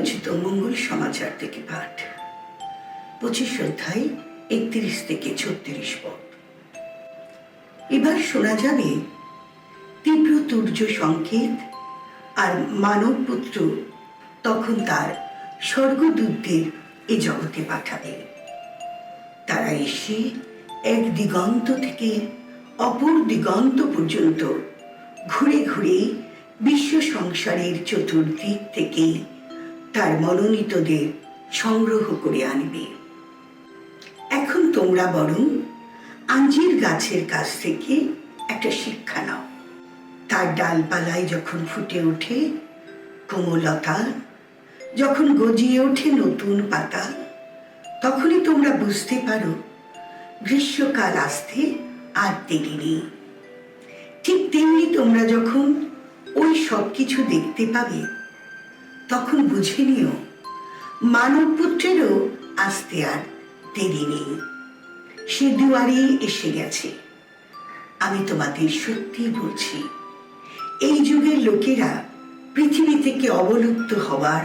রচিত মঙ্গল সমাচার থেকে পাঠ। পঁচিশ অধ্যায়, একত্রিশ থেকে ছত্রিশ পদ। এবার শোনা যাবে, তীব্র তুর্য সংকেত আর মানব পুত্র তখন তার স্বর্গদূতদের এ জগতে পাঠাবে। তারা এসে এক দিগন্ত থেকে অপর দিগন্ত পর্যন্ত ঘুরে ঘুরে বিশ্ব সংসারের চতুর্দিক থেকে তার মনোনীতদের সংগ্রহ করে আনবে। এখন তোমরা বরং আঞ্জির গাছের কাছ থেকে একটা শিক্ষা নাও। তার ডালপালায় যখন ফুটে ওঠে কোমলতা, যখন গজিয়ে ওঠে নতুন পাতা, তখনই তোমরা বুঝতে পারো গ্রীষ্মকাল আসতে আর দেরি নেই। ঠিক তেমনি তোমরা যখন ওই সব কিছু দেখতে পাবে তখন বুঝে নিও, মানব পুত্রেরও আসতে আর দেরি নেই। সে দুয়ারে এসে গেছে। আমি তোমাদের সত্যি বলছি, এই যুগের লোকেরা পৃথিবী থেকে অবলুপ্ত হওয়ার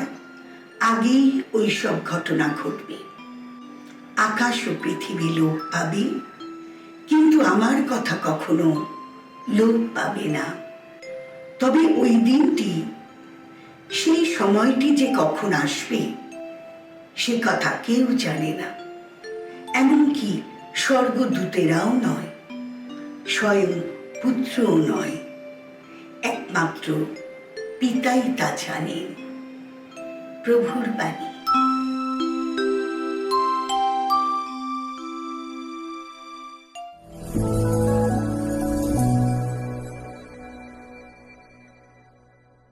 আগেই ওই সব ঘটনা ঘটবে। আকাশ ও পৃথিবী লোপ পাবে, কিন্তু আমার কথা কখনো লোপ পাবে না। তবে ওই দিনটি সময়টি যে কখন আসবে, সে কথা কেউ জানে না। এমনকি স্বর্গদূতেরাও নয়, স্বয়ং পুত্রও নয়, একমাত্র পিতাই তা জানেন। প্রভুর বাণী।